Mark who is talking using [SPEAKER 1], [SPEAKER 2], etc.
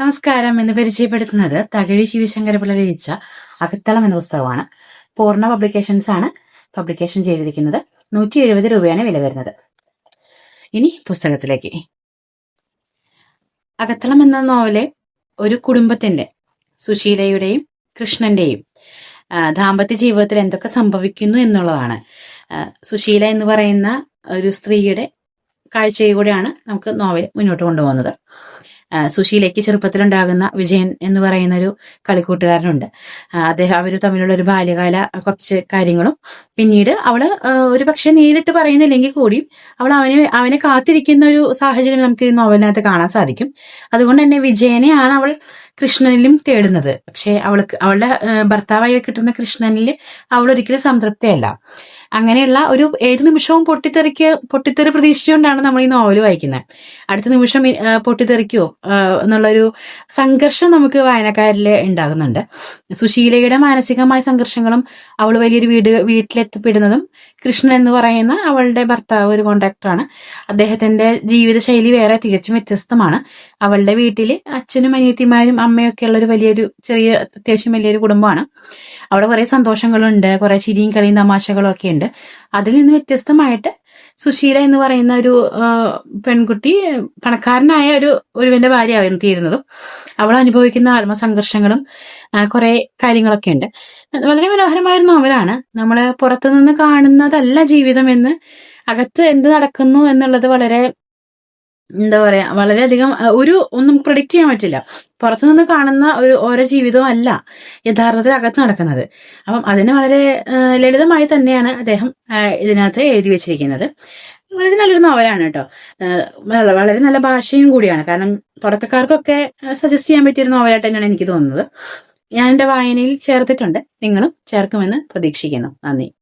[SPEAKER 1] നമസ്കാരം എന്ന് പരിചയപ്പെടുത്തുന്നത് തകഴി ശിവശങ്കരപിള്ള രചിച്ച അകത്തളം എന്ന പുസ്തകമാണ്. പൂർണ പബ്ലിക്കേഷൻസ് ആണ് പബ്ലിക്കേഷൻ ചെയ്തിരിക്കുന്നത്. നൂറ്റി എഴുപത് രൂപയാണ് വില വരുന്നത്. ഇനി പുസ്തകത്തിലേക്ക്. അകത്തളം എന്ന നോവൽ ഒരു കുടുംബത്തിന്റെ സുശീലയുടെയും കൃഷ്ണന്റെയും ദാമ്പത്യ ജീവിതത്തിൽ എന്തൊക്കെ സംഭവിക്കുന്നു എന്നുള്ളതാണ്. സുശീല എന്ന് പറയുന്ന ഒരു സ്ത്രീയുടെ കാഴ്ചയിലൂടെയാണ് നമുക്ക് നോവൽ മുന്നോട്ട് കൊണ്ടുപോകുന്നത്. സുശീലയ്ക്ക് ചെറുപ്പത്തിലുണ്ടാകുന്ന വിജയൻ എന്ന് പറയുന്ന ഒരു കളിക്കൂട്ടുകാരനുണ്ട് അദ്ദേഹം അവർ തമ്മിലുള്ള ഒരു ബാല്യകാല കുറച്ച് കാര്യങ്ങളും പിന്നീട് അവൾ ഒരു പക്ഷെ നേരിട്ട് പറയുന്നില്ലെങ്കിൽ കൂടിയും അവൾ അവനെ അവനെ കാത്തിരിക്കുന്ന ഒരു സാഹചര്യം നമുക്ക് ഈ നോവലിനകത്ത് കാണാൻ സാധിക്കും. അതുകൊണ്ട് തന്നെ വിജയനെയാണ് അവൾ കൃഷ്ണനിലും തേടുന്നത്. പക്ഷെ അവൾക്ക് അവളുടെ ഭർത്താവായി കിട്ടുന്ന കൃഷ്ണനിൽ അവൾ ഒരിക്കലും സംതൃപ്തിയല്ല. അങ്ങനെയുള്ള ഒരു ഏത് നിമിഷവും പൊട്ടിത്തെറിക്ക് പൊട്ടിത്തെറി പ്രതീക്ഷിച്ചുകൊണ്ടാണ് നമ്മൾ ഈ നോവൽ വായിക്കുന്നത്. അടുത്ത നിമിഷം പൊട്ടിത്തെറിക്കോ എന്നുള്ളൊരു സംഘർഷം നമുക്ക് വായനക്കാരിൽ ഉണ്ടാകുന്നുണ്ട്. സുശീലയുടെ മാനസികമായ സംഘർഷങ്ങളും അവൾ വലിയൊരു വീട് വീട്ടിലെത്തിപ്പെടുന്നതും കൃഷ്ണൻ എന്ന് പറയുന്ന അവളുടെ ഭർത്താവ് ഒരു കോണ്ടാക്ടറാണ് അദ്ദേഹത്തിന്റെ ജീവിതശൈലി വേറെ തികച്ചും വ്യത്യസ്തമാണ്. അവളുടെ വീട്ടിൽ അച്ഛനും അനിയത്തിമാരും അമ്മയൊക്കെ ഉള്ള ഒരു വലിയൊരു ചെറിയ അത്യാവശ്യം വലിയൊരു കുടുംബമാണ്. അവിടെ കുറെ സന്തോഷങ്ങളുണ്ട് കുറെ ചിരിയും കളിയും തമാശകളും ഒക്കെ ഉണ്ട് അതിൽ നിന്ന് വ്യത്യസ്തമായിട്ട് സുശീല എന്ന് പറയുന്ന ഒരു പെൺകുട്ടി പണക്കാരനായ ഒരു ഒരുവന്റെ ഭാര്യയായിരുന്നു തീരുന്നതും അവൾ അനുഭവിക്കുന്ന ആത്മസംഘർഷങ്ങളും കുറെ കാര്യങ്ങളൊക്കെ ഉണ്ട്. വളരെ മനോഹരമായ നോവലാണ് നമ്മൾ പുറത്തുനിന്ന് കാണുന്നതല്ല ജീവിതം എന്ന് അകത്ത് എന്ത് നടക്കുന്നു എന്നുള്ളത് വളരെ എന്താ പറയാ വളരെയധികം ഒരു ഒന്നും പ്രൊഡിക്റ്റ് ചെയ്യാൻ പറ്റില്ല. പുറത്തുനിന്ന് കാണുന്ന ഒരു ഓരോ ജീവിതവും അല്ല യഥാർത്ഥത്തിൽ അകത്ത് നടക്കുന്നത്. അപ്പം അതിന് വളരെ ലളിതമായി തന്നെയാണ് അദ്ദേഹം ഇതിനകത്ത് എഴുതി വെച്ചിരിക്കുന്നത്. വളരെ നല്ലൊരു നോവലാണ് കേട്ടോ. വളരെ നല്ല ഭാഷയും കൂടിയാണ്. കാരണം തുടക്കക്കാർക്കൊക്കെ സജസ്റ്റ് ചെയ്യാൻ പറ്റിയ ഒരു നോവലായിട്ട് തന്നെയാണ് എനിക്ക് തോന്നുന്നത്. ഞാൻ എന്റെ വായനയിൽ ചേർത്തിട്ടുണ്ട്. നിങ്ങളും ചേർക്കുമെന്ന് പ്രതീക്ഷിക്കുന്നു. നന്ദി.